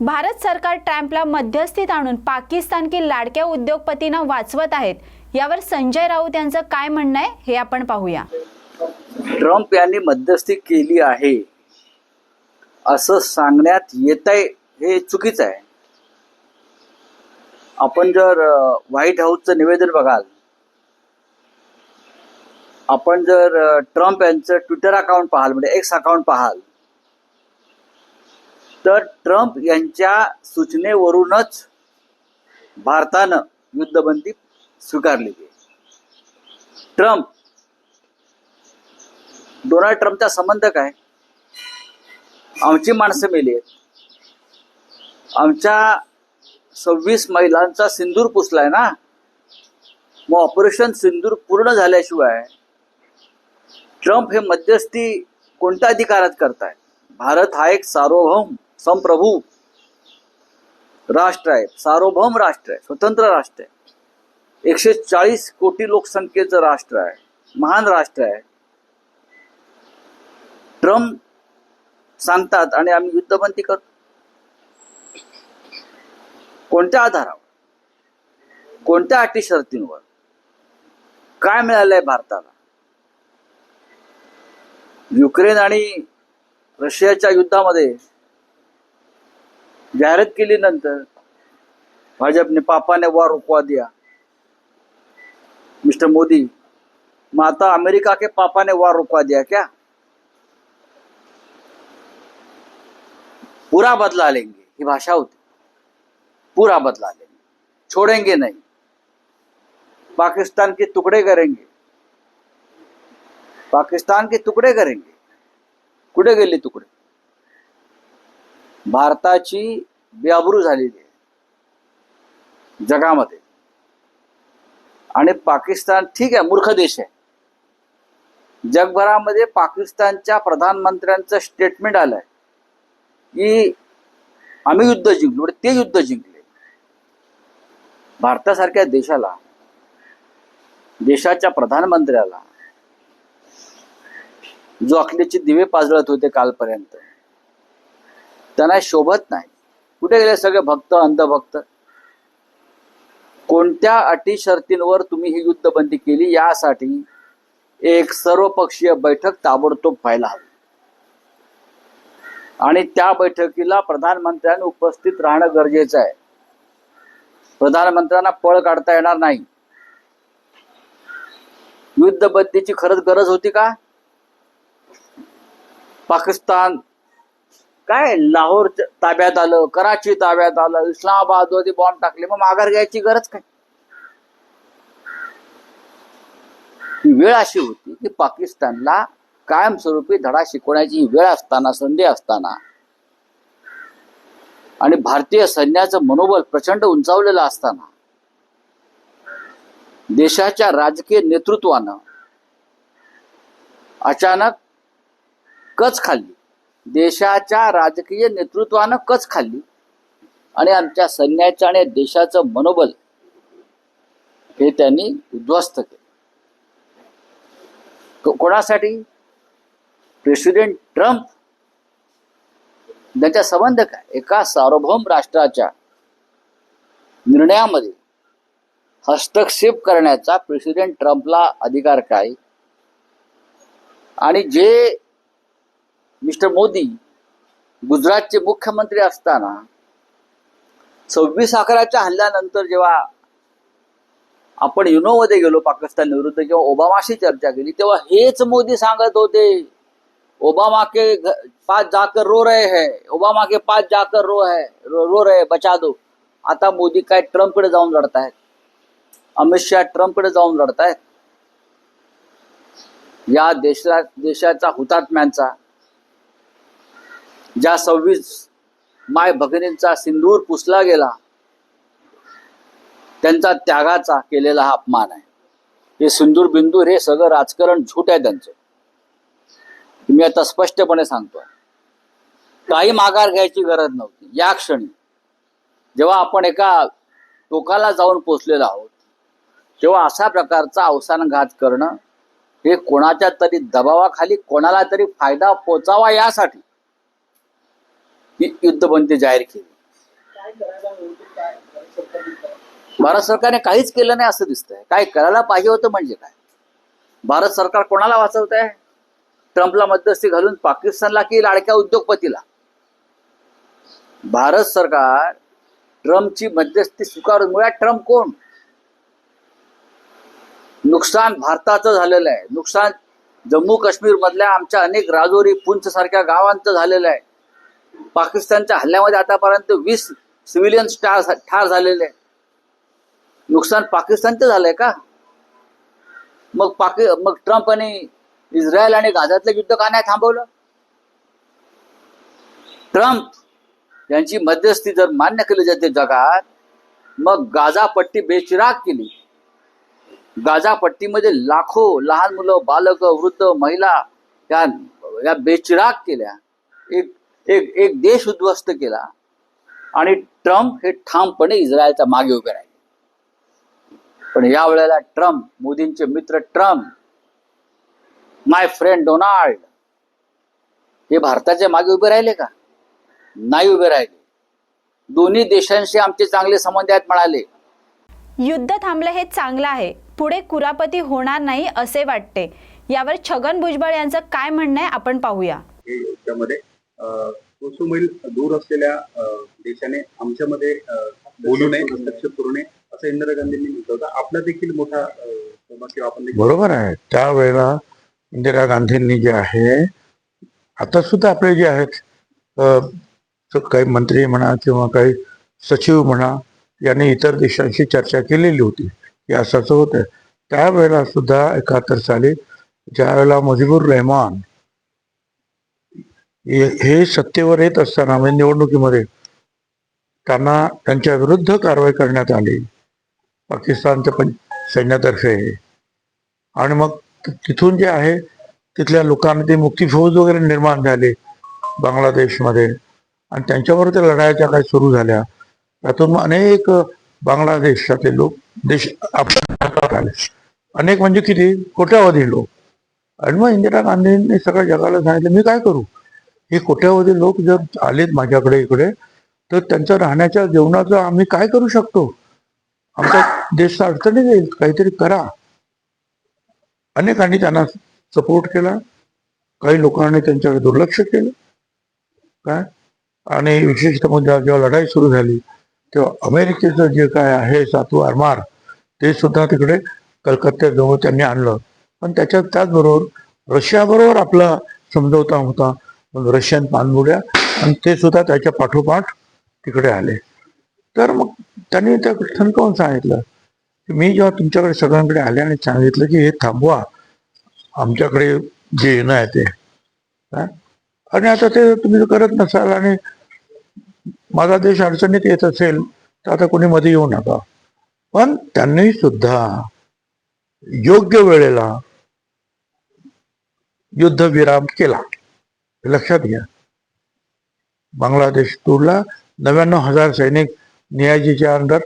भारत सरकार ट्रम्पला मध्यस्थीत आणून पाकिस्तान की लाडक्या उद्योगपतींना वाचवत आहेत. यावर संजय राऊत यांचं काय म्हणणं आहे हे आपण पाहूया. ट्रम्प यांनी मध्यस्थी केली आहे. असं सांगण्यात येत आहे हे चुकीचं आहे. आपण जर व्हाईट हाऊसचं निवेदन बघाल आपण जर ट्रम्प यांचं ट्विटर अकाउंट पाहाल म्हणजे एक्स अकाउंट पाहाल तर ट्रम्प यांच्या सूचनेवरूनच भारतानं युद्धबंदी स्वीकारली. ट्रम्प डोनाल्ड ट्रम्पचा संबंध काय? आमची माणसं मेली आहेत. आमच्या सव्वीस महिलांचा सिंदूर पुसलाय ना? मग ऑपरेशन सिंदूर पूर्ण झाल्याशिवाय ट्रम्प हे मध्यस्थी कोणत्या अधिकारात करताय? भारत हा एक सार्वभौम संप्रभू राष्ट्र आहे सार्वभौम राष्ट्र आहे स्वतंत्र राष्ट्र आहे. एकशे चाळीस कोटी लोकसंख्येचं राष्ट्र आहे महान राष्ट्र आहे. ट्रम्प सांगतात आणि आम्ही युद्धबंदी करतो. कोणत्या आधारावर? कोणत्या अटी शर्तींवर? काय मिळालंय भारताला? युक्रेन आणि रशियाच्या युद्धामध्ये जाहिरात केली नंतर भाजपने पापाने वार रुकवा दिया. मिस्टर मोदी माता अमेरिका के पापा ने वार रुकवा दिया क्या? पूरा बदला लेंगे, ही भाषा होती. पूरा बदला लेंगे. छोड़ेंगे नहीं. पाकिस्तान के टुकड़े करेंगे. पाकिस्तान के टुकड़े करेंगे. कुठे गेले तुकडे भारताची बेआबरू झालेली आहे. जगामध्ये. आणि पाकिस्तान ठीक आहे मूर्ख देश आहे. जगभरामध्ये पाकिस्तानच्या प्रधानमंत्र्यांचं स्टेटमेंट आलंय की आम्ही युद्ध जिंकलो म्हणजे ते युद्ध जिंकले. भारतासारख्या देशाला देशाच्या प्रधानमंत्र्याला जो अखलेचे दिवे पाजळत होते कालपर्यंत त्यांना शोभत नाही. कुठे गेले सगळे भक्त अंधभक्त? कोणत्या अटी शर्तींवर तुम्ही ही युद्धबंदी केली? यासाठी एक सर्वपक्षीय बैठक ताबडतोब व्हायला हवी. आणि त्या बैठकीला प्रधानमंत्र्यांनी उपस्थित राहणं गरजेचं आहे. प्रधानमंत्र्यांना पळ काढता येणार नाही. युद्धबंदीची खरंच गरज होती का? पाकिस्तान काय? लाहोर ताब्यात आलं कराची ताब्यात आलं इस्लामाबाद वरती बॉम्ब टाकले मग माघार घ्यायची गरज काय? ही वेळ अशी होती की पाकिस्तानला कायमस्वरूपी धडा शिकवण्याची वेळ असताना संधी असताना आणि भारतीय सैन्याचं मनोबल प्रचंड उंचावलेलं असताना देशाच्या राजकीय नेतृत्वानं अचानक कच खाल्ली. देशाच्या राजकीय नेतृत्वानं कच खाल्ली. आणि आमच्या सैन्याचं आणि देशाचं मनोबल हे त्यांनी उद्ध्वस्त केलं. कोणासाठी? President Trump. त्यांचा संबंध काय? एका सार्वभौम राष्ट्राच्या निर्णयामध्ये हस्तक्षेप करण्याचा प्रेसिडेंट ट्रम्पला अधिकार काय? आणि जे मिस्टर मोदी गुजरातचे मुख्यमंत्री असताना सव्वीस अकराच्या हल्ल्यानंतर जेव्हा आपण युनोमध्ये गेलो पाकिस्तान विरुद्ध किंवा ओबामाशी चर्चा केली तेव्हा हेच मोदी सांगत होते ओबामा के पास जाकर रो रहे हैं ओबामा के पास जाकर रो है रो, रो रहे बचा दो. आता मोदी काय ट्रम्पकडे जाऊन लढतायत? अमित शहा ट्रम्पकडे जाऊन लढतायत? या देशा देशाचा हुतात्म्यांचा ज्या सव्वीस माय भगिनींचा सिंदूर पुसला गेला त्यांचा त्यागाचा केलेला हा अपमान आहे. हे सिंदूर बिंदूर हे सगळं राजकारण झूट आहे त्यांचं. मी आता स्पष्टपणे सांगतो काही माघार घ्यायची गरज नव्हती. या क्षणी जेव्हा आपण एका टोकाला जाऊन पोचलेलो आहोत तेव्हा अशा प्रकारचा अवसानघात करणं हे कोणाच्या तरी दबावाखाली कोणाला तरी फायदा पोचावा यासाठी ही युद्धबंदी जाहीर केली. भारत सरकारने काहीच केलं नाही असं दिसतंय. काय करायला पाहिजे होतं म्हणजे काय? भारत सरकार कोणाला वाचवत आहे ट्रम्पला मध्यस्थी घालून पाकिस्तानला की लाडक्या उद्योगपतीला? भारत सरकार ट्रम्पची मध्यस्थी स्वीकारून मुळात ट्रम्प कोण? नुकसान भारताचं झालेलं आहे. नुकसान जम्मू काश्मीर मधल्या आमच्या अनेक राजौरी पुंच सारख्या गावांचं झालेलं आहे. पाकिस्तानच्या हल्ल्यामध्ये आतापर्यंत वीस सिव्हिलियन ठार ठार झालेले आहे नुकसान पाकिस्तानचं झालंय का? मग पाकि मग ट्रम्प आणि इस्रायल आणि गाझातलं युद्ध का नाही थांबवलं? ट्रम्प यांची मध्यस्थी जर मान्य केली जाते जगात मग गाझा पट्टी बेचिराग केली. गाझा पट्टीमध्ये लाखो लहान मुलं बालक वृद्ध महिला या या बेचिराग केल्या. एक एक एक देश उद्ध्वस्त केला आणि ट्रम्प हे ठामपणे इस्रायलच्या मागे उभे राहिले. पण या वेळेला ट्रम्प मोदींचे मित्र ट्रम्प माय फ्रेंड डोनाल्ड हे भारताच्या मागे उभे राहिले का? नाही उभे राहिले. दोन्ही देशांशी आमचे चांगले संबंध आहेत म्हणाले. युद्ध थांबलं हे चांगलं आहे. पुढे कुरापती होणार नाही असे वाटते. यावर छगन भुजबळ यांचं काय म्हणणं आहे आपण पाहूया. हे मैल दूर असलेल्या देशाने आमच्यामध्ये बोलू नये हस्तक्षेप करू नये असं इंदिरा गांधींनी म्हटलं होतं. आपला देखील मोठा आपण बरोबर आहे. त्यावेळेला इंदिरा गांधींनी जे आहे आता सुद्धा आपले जे आहेत काही मंत्री म्हणा किंवा काही सचिव म्हणा यांनी इतर देशांशी चर्चा केलेली होती. की असं होतं त्यावेळेला सुद्धा एकाहत्तर साली ज्या वेळेला मुजीबुर रहमान हे सत्तेवर येत असताना म्हणजे निवडणुकीमध्ये त्यांना त्यांच्या विरुद्ध कारवाई करण्यात आली. पाकिस्तानच्या पण सैन्यातर्फे. आणि मग तिथून जे आहे तिथल्या लोकांना ते मुक्ती फौज वगैरे निर्माण झाले बांगलादेशमध्ये. आणि त्यांच्यावर त्या लढाया काही सुरू झाल्या. त्यातून मग अनेक बांगलादेशातले लोक देश आपल्या भारतात आले. अनेक म्हणजे किती? कोट्यावधी लोक. आणि मग इंदिरा गांधींनी सगळ्या जगाला सांगितलं मी काय करू? हे कोट्यावधी लोक जर आलेत माझ्याकडे इकडे तर त्यांच्या राहण्याच्या जेवणाचं आम्ही काय करू शकतो? आमचा देश अडचणीत येईल काहीतरी करा. अनेकांनी त्यांना सपोर्ट केला. काही लोकांनी त्यांच्याकडे दुर्लक्ष केलं. काय? आणि विशेषतः म्हणजे जेव्हा लढाई सुरू झाली तेव्हा अमेरिकेचं जे काय आहे सातू आरमार ते सुद्धा तिकडे कलकत्त्याजवळ त्यांनी आणलं. पण त्याच्यात त्याचबरोबर रशियाबरोबर आपला समजवता होता. रशियन पाणबुड्या आणि ते सुद्धा त्याच्या पाठोपाठ तिकडे आले. तर मग त्यांनी त्या ठणकावून सांगितलं? की मी जेव्हा तुमच्याकडे सगळ्यांकडे आले आणि सांगितलं की हे थांबवा आमच्याकडे जे येणं आहे ते. आणि आता ते तुम्ही करत नसाल आणि माझा देश अडचणीत येत असेल तर आता कोणी मध्ये येऊ नका. पण त्यांनी सुद्धा योग्य वेळेला युद्धविराम केला. लक्षात घ्या. बांगलादेश तोडला नव्याण्णव हजार सैनिक नियाजीच्या अंडर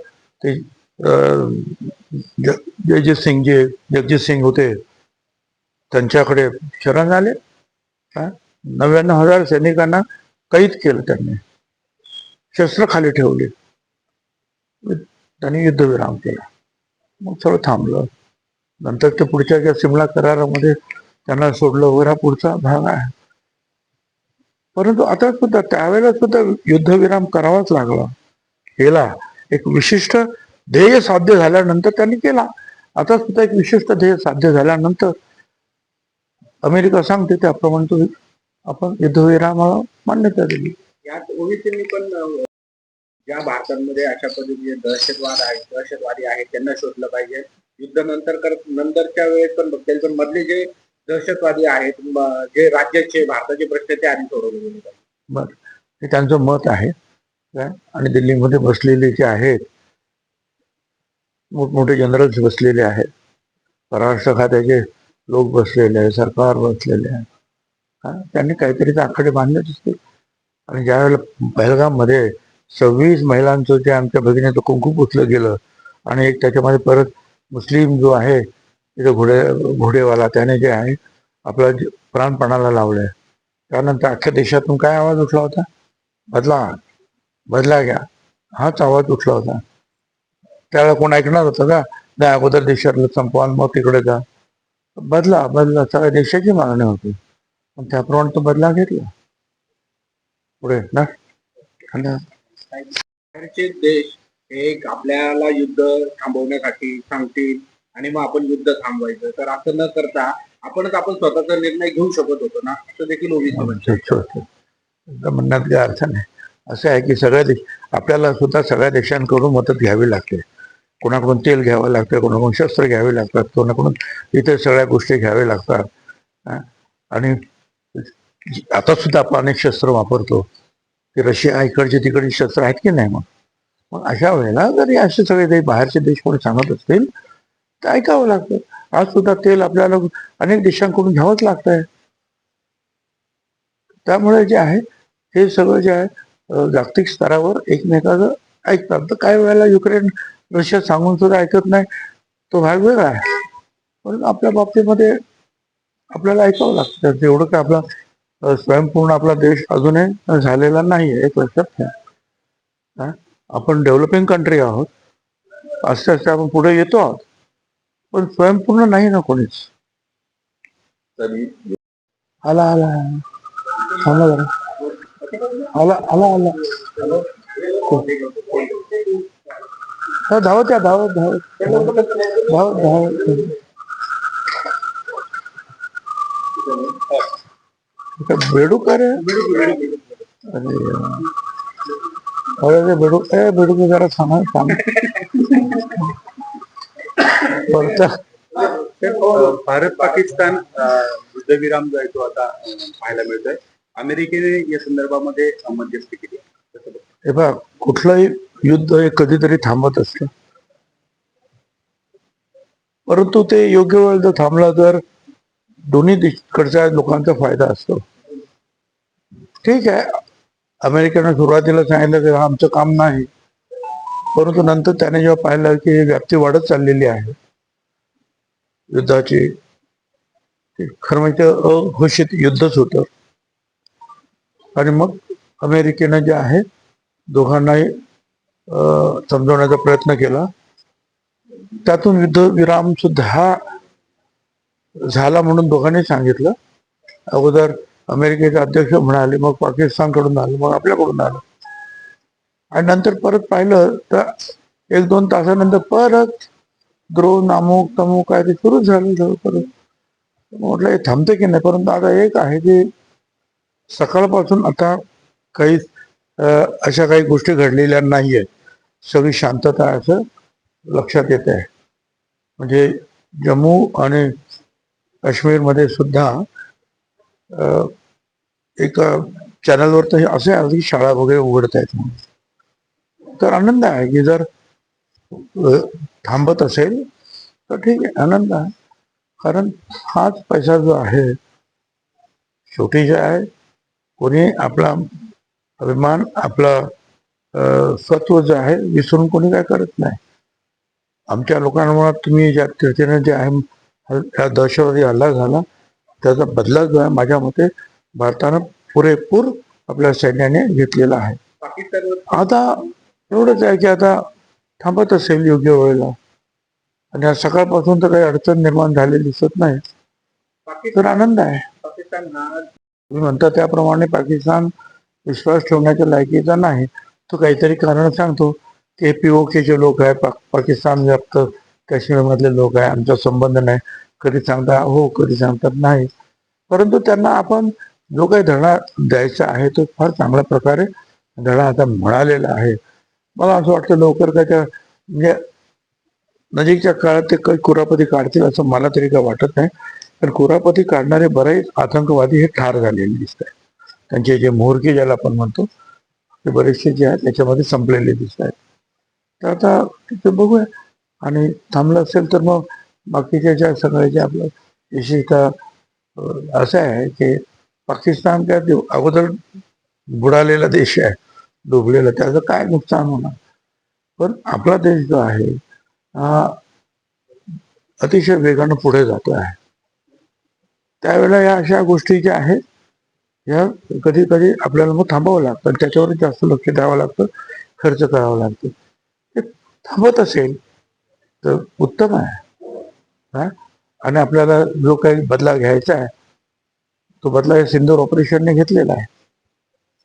ते अं, जगजित सिंग जे जगजित सिंग होते त्यांच्याकडे शरण आले. काय? नव्याण्णव हजार सैनिकांना कैद केलं त्यांनी. शस्त्र खाली ठेवले. त्यांनी युद्धविराम केला. मग सगळं थांबलं. नंतर ते पुढच्या ज्या सिमला करारामध्ये त्यांना सोडलं वगैरे पुढचा भाग आहे. परंतु आता सुद्धा त्यावेळेला सुद्धा युद्धविराम करावाच लागला. केला. एक विशिष्ट ध्येय साध्य झाल्यानंतर त्यांनी केला. आता सुद्धा एक विशिष्ट ध्येय साध्य झाल्यानंतर अमेरिका सांगते त्याप्रमाणे तो आपण युद्धविरामाला मान्यता दिली. यात ओवीसींनी पण ज्या भारतामध्ये अशा पद्धतीने दहशतवाद आहेत दहशतवादी आहेत त्यांना शोधलं पाहिजे. युद्ध नंतर करत नंतरच्या वेळेस पण बघता पण मधले जे दहशतवादी आहेत जे राज्याचे भारताचे प्रश्न ते आधी सोडवले गेले पाहिजे. हे त्यांचं मत आहे. काय? आणि दिल्लीमध्ये बसलेले जे आहेत मोठमोठे जनरल्स बसलेले आहेत. परराष्ट्र खात्याचे लोक बसलेले आहेत सरकार बसलेले आहे त्यांनी काहीतरी आकडे बांधले असतील. आणि ज्यावेळेला पहलगाममध्ये सव्वीस महिलांचं जे आमच्या भगिनीचं कुंकू पुसलं गेलं आणि एक त्याच्यामध्ये परत मुस्लिम जो आहे तिथे घोडे घोडेवाला त्याने जे आहे आपला प्राणपणाला लावलंय. त्यानंतर अख्ख्या देशातून काय आवाज उठला होता? बदला बदला घ्या. हाच आवाज उठला होता. त्याला कोण ऐकणार होतं का? नाही अगोदर देशातलं संपवा मग तिकडे जा. बदला बदला. सगळ्या देशाची मागणी होती. पण त्याप्रमाणे तो बदला घेतला. पुढे ना? देश एक आपल्याला युद्ध थांबवण्यासाठी सांगतील. आणि मग आपण युद्ध थांबवायचं. तर असं न करता आपणच आपण स्वतःचा निर्णय घेऊ शकत होतो ना? असं देखील. म्हणण्यात काही अर्थ नाही असं आहे की सगळ्या देश आपल्याला सुद्धा सगळ्या देशांकडून मदत घ्यावी लागते. कोणाकडून तेल घ्यावं लागतं कोणाकडून शस्त्र घ्यावे लागतात कोणाकडून इतर सगळ्या गोष्टी घ्याव्या लागतात? आणि आता सुद्धा आपण अनेक शस्त्र वापरतो. की रशिया इकडचे तिकडचे शस्त्र आहेत की नाही मग? मग अशा वेळेला जरी असे सगळे बाहेरचे देश कोणी सांगत असतील ते ऐकावं लागतं. आज सुद्धा तेल आपल्याला अनेक देशांकडून घ्यावंच लागतंय. त्यामुळे जे आहे हे सगळं जे आहे जागतिक स्तरावर एकमेकाचं ऐकतात. तर काही वेळेला युक्रेन रशिया सांगून सुद्धा ऐकत नाही. तो भाग वेगळा आहे. म्हणून आपल्या बाबतीमध्ये आपल्याला ऐकावं लागतं. त्याचं एवढं काय आपला स्वयंपूर्ण आपला देश अजूनही झालेला नाही आहे एक लक्षात घ्या आपण डेव्हलपिंग कंट्री आहोत. आस्ते आस्ते आपण पुढे येतो आहोत. पण स्वयंपूर्ण नाही ना कोणीच. आला आला आला. जरा. आला आला आला. हा, धावत या धावत धावत. धावत धावत इथं बेडूक अरे. अरे बेडूक ए बेडूक जरा थांब परत भारत पाकिस्तान युद्धविराम जो आहे तो आता पाहायला मिळतोय. अमेरिकेने या संदर्भामध्ये मध्यस्थी केली? हे बघ कुठलंही युद्ध हे कधीतरी थांबत असतं. परंतु ते योग्य वेळ जर थांबला तर दोन्ही देशकडच्या लोकांचा फायदा असतो. ठीक आहे अमेरिकेनं सुरुवातीला सांगितलं की आमचं काम नाही. परंतु नंतर त्याने जेव्हा पाहिलं की ही व्याप्ती वाढत चाललेली आहे युद्धाची ते खरं म्हणजे अघोषित युद्धच होतं. आणि मग अमेरिकेनं जे आहे दोघांनाही अं, समजवण्याचा प्रयत्न केला. त्यातून युद्धविराम सुद्धा झाला म्हणून दोघांनी सांगितलं. अगोदर अमेरिकेचे अध्यक्ष म्हणाले मग पाकिस्तानकडून आलं मग आपल्याकडून आलं. आणि नंतर परत पाहिलं तर एक दोन तासानंतर परत द्रोण अमुक तमुक काय ते सुरूच झालं सगळं परत म्हटलं हे थांबते की नाही? परंतु आता एक आहे की सकाळपासून आता काही अशा काही गोष्टी घडलेल्या नाही आहेत सगळी शांतता असं लक्षात येत आहे. म्हणजे जम्मू आणि काश्मीरमध्ये सुद्धा एक चॅनलवर तर हे असे आहे की शाळा वगैरे उघडत आहेत म्हणून. तर आनंद आहे की जर थांबत असेल तर ठीक आहे आनंद आहे. कारण हाच पैसा जो आहे शेवटी जे आहे कोणी आपला अभिमान आपला सत्व जे आहे विसरून कोणी काय करत नाही. आमच्या लोकांमुळे तुम्ही ज्या रीतीने जे आहे हा दहशतवादी हल्ला झाला त्याचा बदला जो आहे माझ्या मते भारतानं पुरेपूर आपल्या सैन्याने घेतलेला आहे. आता एवढंच आहे की आता थांबत असेल योग्य वेळेला. आणि आज सकाळपासून तर काही अडचण निर्माण झालेली दिसत नाही. तर आनंद आहे. पाकिस्तान तुम्ही म्हणता त्याप्रमाणे पाकिस्तान विश्वास ठेवण्याच्या लायकीचा नाही. तो काहीतरी कारण सांगतो. की केचे लोक आहे पा पाकिस्तान व्याप्त काश्मीरमधले लोक आहे आमचा संबंध नाही. कधी सांगता हो कधी सांगतात नाही. परंतु त्यांना आपण जो काही धडा द्यायचा आहे तो फार चांगल्या प्रकारे धडा आता म्हणालेला आहे. मला असं वाटतं लवकर काय त्या म्हणजे नजीकच्या काळात ते काही कुरापती काढतील असं मला तरी काय वाटत नाही. पण कुरापती काढणारे बरेच आतंकवादी हे ठार झालेले दिसत आहेत त्यांचे जे मोहरके ज्याला आपण म्हणतो ते बरेचसे जे आहेत त्याच्यामध्ये संपलेले दिसत आहेत तर आता ते बघूया. आणि थांबलं असेल तर मग बाकीच्या ज्या सगळ्या ज्या आपलं विशेषतः असं आहे की पाकिस्तान त्या अगोदर बुडालेला देश आहे. डुबलेलं त्याचं काय नुकसान होणार? पण आपला देश जो आहे अतिशय वेगानं पुढे जातो आहे. त्यावेळेला या अशा गोष्टी ज्या आहेत या कधी कधी आपल्याला मग थांबावं लागतं त्याच्यावर जास्त लक्ष द्यावं लागतं खर्च करावा लागतो. ते थांबत असेल तर उत्तम आहे. हा? आणि आपल्याला जो काही बदला घ्यायचा आहे तो बदला या सिंदूर ऑपरेशनने घेतलेला आहे.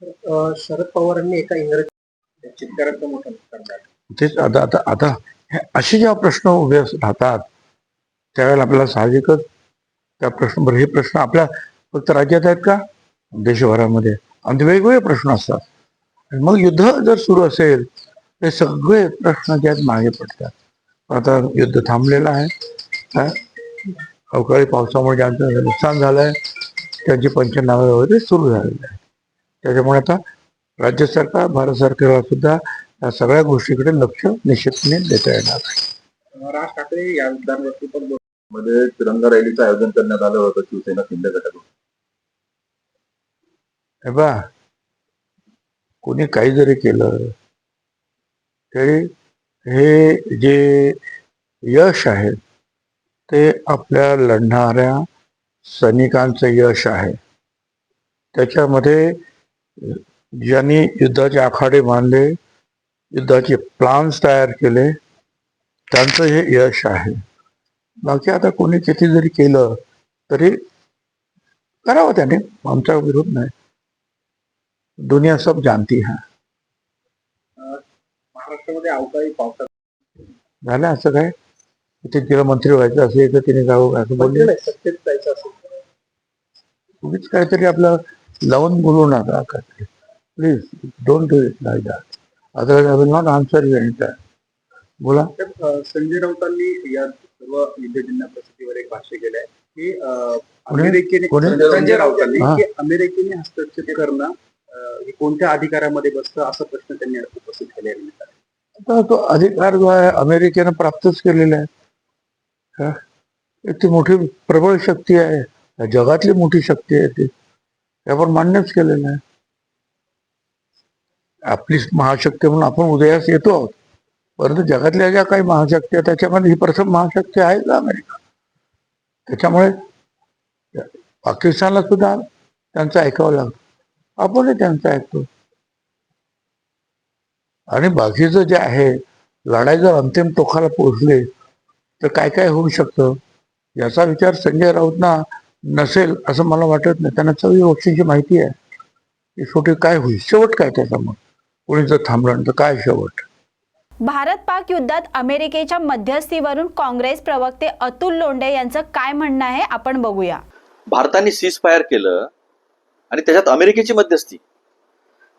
शरद पवारांनी एका इंग्रजी नुकसान झालं. तेच आता आता आता हे असे जेव्हा प्रश्न उभे राहतात त्यावेळेला आपल्याला साहजिकच त्या प्रश्न हे प्रश्न आपल्या फक्त राज्यात आहेत का? देशभरामध्ये. आणि वेगवेगळे प्रश्न असतात. आणि मग युद्ध जर सुरू असेल ते सगळे प्रश्न जे आहेत मागे पडतात. आता युद्ध थांबलेलं आहे. अवकाळी पावसामुळे ज्यांचं नुकसान झालंय त्यांची पंचनामे वगैरे सुरू झालेले आहे त्याच्यामुळे आता राज्य सरकार भारत सरकारला सुद्धा या सगळ्या गोष्टीकडे लक्ष निश्चितपणे देता येणार आहे. राज ठाकरे या मुद्द्यांवरती पण मध्ये तिरंगा रॅलीचं आयोजन करण्यात आलं होतं शिवसेना शिंदे गटाकडून. बा कोणी काही जरी केलं तरी हे जे यश आहे ते आपल्या लढणाऱ्या सैनिकांचं यश आहे. त्याच्यामध्ये ज्यांनी युद्धाचे आखाडे बांधले युद्धाचे प्लान्स तयार केले त्यांचं हे यश आहे. बाकी आता कोणी किती जरी केलं तरी करावं त्याने. आमचा विरोध नाही. दुनिया सब जानती है. महाराष्ट्रामध्ये अवकाळी झालं असं काय? ते तिला मंत्री व्हायचं असेल तर तिने जावं असं बोलले. काहीतरी आपलं लावून बोलू नका please don't do it like that otherwise I will not answer you any बोला. तर, अं, संजय राऊतांनी या सर्व युद्धजिल्हा परिस्थितीवर एक भाष्य केलंय की? अमेरिकेने? संजय राऊतांनी. की अमेरिकेने हस्तक्षेप करणं हे कोणत्या अधिकारामध्ये बसतं असा प्रश्न त्यांनी उपस्थित केले आता तो अधिकार जो आहे अमेरिकेनं प्राप्तच केलेला आहे. का? एक ती मोठी प्रबळ शक्ती आहे. जगातली मोठी शक्ती आहे ती. त्यावर मान्यच केलेलं आहे. आपली महाशक्ती म्हणून आपण उदयास येतो. आहोत परंतु जगातल्या ज्या काही महाशक्ती आहेत त्याच्यामध्ये ही प्रथम महाशक्ती आहे का अमेरिका. त्याच्यामुळे पाकिस्तानला सुद्धा त्यांचं ऐकावं लागतं. आपणही त्यांचं ऐकतो. आणि बाकीचं जे आहे लढाई जर अंतिम टोकाला पोहोचले तर काय काय होऊ शकतं? याचा विचार संजय राऊतना नसेल असं मला वाटत नाही. त्यांना सगळी गोष्टींची माहिती आहे. की शेवटी काय होईल? शेवट काय त्याचा मग कोणी जर थांबलं तर काय शेवट? भारत पाक युद्धात अमेरिकेच्या मध्यस्थीवरून काँग्रेस प्रवक्ते अतुल लोंढे यांचं काय म्हणणं आहे आपण बघूया. भारताने सीज फायर केलं आणि त्याच्यात अमेरिकेची मध्यस्थी.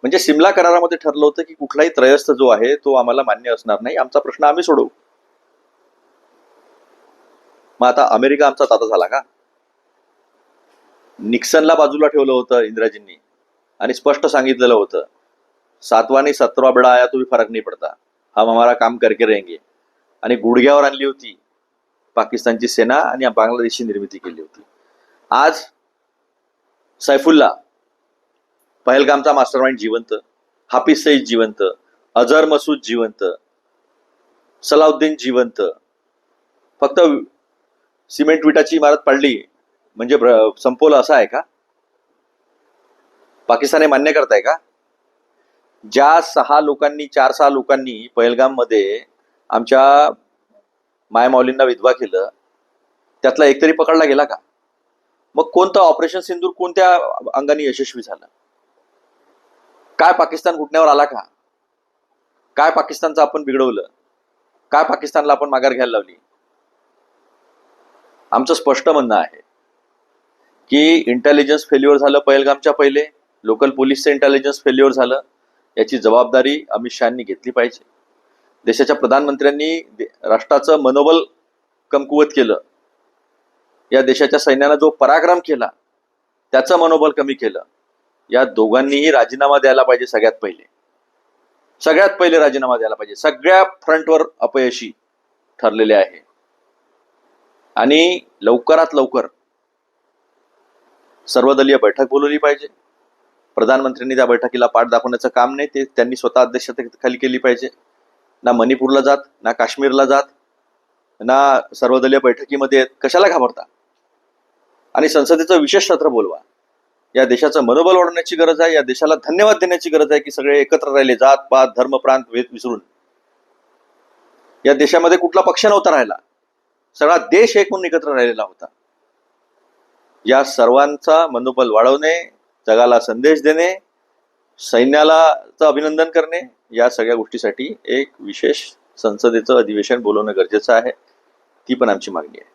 म्हणजे सिमला करारामध्ये ठरलं होतं की कुठलाही त्रयस्थ जो आहे तो आम्हाला मान्य असणार नाही. आमचा प्रश्न आम्ही सोडवू. मग आता अमेरिका आमचा ताता झाला का? निक्सनला बाजूला ठेवलं होतं इंदिराजींनी आणि स्पष्ट सांगितलेलं होतं सातवा आणि सतरा बेडा आया तो भी फरक नाही पडता हम हमारा काम करके रहेंगे. आणि गुडघ्यावर आणली होती पाकिस्तानची सेना आणि बांगलादेशची निर्मिती केली होती. आज सैफुल्ला पहलगामचा मास्टरमाइंड जिवंत हाफिज सईद जिवंत अजहर मसूद जिवंत सलाउद्दीन जिवंत फक्त सिमेंट विटाची इमारत पडली म्हणजे संपवलं असं आहे का? पाकिस्तान हे मान्य करताय का? ज्या सहा लोकांनी चार सहा लोकांनी पहलगाममध्ये आमच्या मायमाऊलींना विधवा केलं त्यातला एक तरी पकडला गेला का? मग कोणतं ऑपरेशन सिंदूर कोणत्या अंगाने यशस्वी झालं? काय पाकिस्तान घुटण्यावर आला का? काय पाकिस्तानचं आपण बिघडवलं? काय पाकिस्तानला आपण माघार घ्यायला लावली? आमचं स्पष्ट म्हणणं आहे की इंटेलिजन्स फेल्युअर झालं पहलगामच्या पहिले लोकल पोलीसचं इंटेलिजन्स फेल्युअर झालं याची जबाबदारी अमित शहानी घेतली पाहिजे. देशाच्या प्रधानमंत्र्यांनी राष्ट्राचं मनोबल कमकुवत केलं. या देशाच्या सैन्यानं जो पराक्रम केला त्याचं मनोबल कमी केलं. या दोघांनीही राजीनामा द्यायला पाहिजे सगळ्यात पहिले. सगळ्यात पहिले राजीनामा द्यायला पाहिजे. सगळ्या फ्रंटवर अपयशी ठरलेले आहे. आणि लवकरात लवकर सर्वदलीय बैठक बोलवली पाहिजे. प्रधानमंत्र्यांनी त्या बैठकीला पाठ दाखवण्याचं काम नाही ते त्यांनी स्वतः अध्यक्षतेखाली केली पाहिजे. ना मणिपूरला जात ना काश्मीरला जात ना सर्वदलीय बैठकीमध्ये कशाला घाबरता? आणि संसदेचं विशेष सत्र बोलवा. या देशाचं मनोबल वाढवण्याची गरज आहे या देशाला धन्यवाद देण्याची गरज आहे की सगळे एकत्र राहिले जात पात धर्म प्रांत विसरून. या देशामध्ये कुठला पक्ष नव्हता राहिला. सगळा देश एक म्हणून एकत्र राहिलेला होता. या सर्वांचा मनोबल वाढवणे जगाला संदेश देणे सैन्यालाचं अभिनंदन करणे या सगळ्या गोष्टीसाठी एक विशेष संसदेचं अधिवेशन बोलवणं गरजेचं आहे. ती पण आमची मागणी आहे.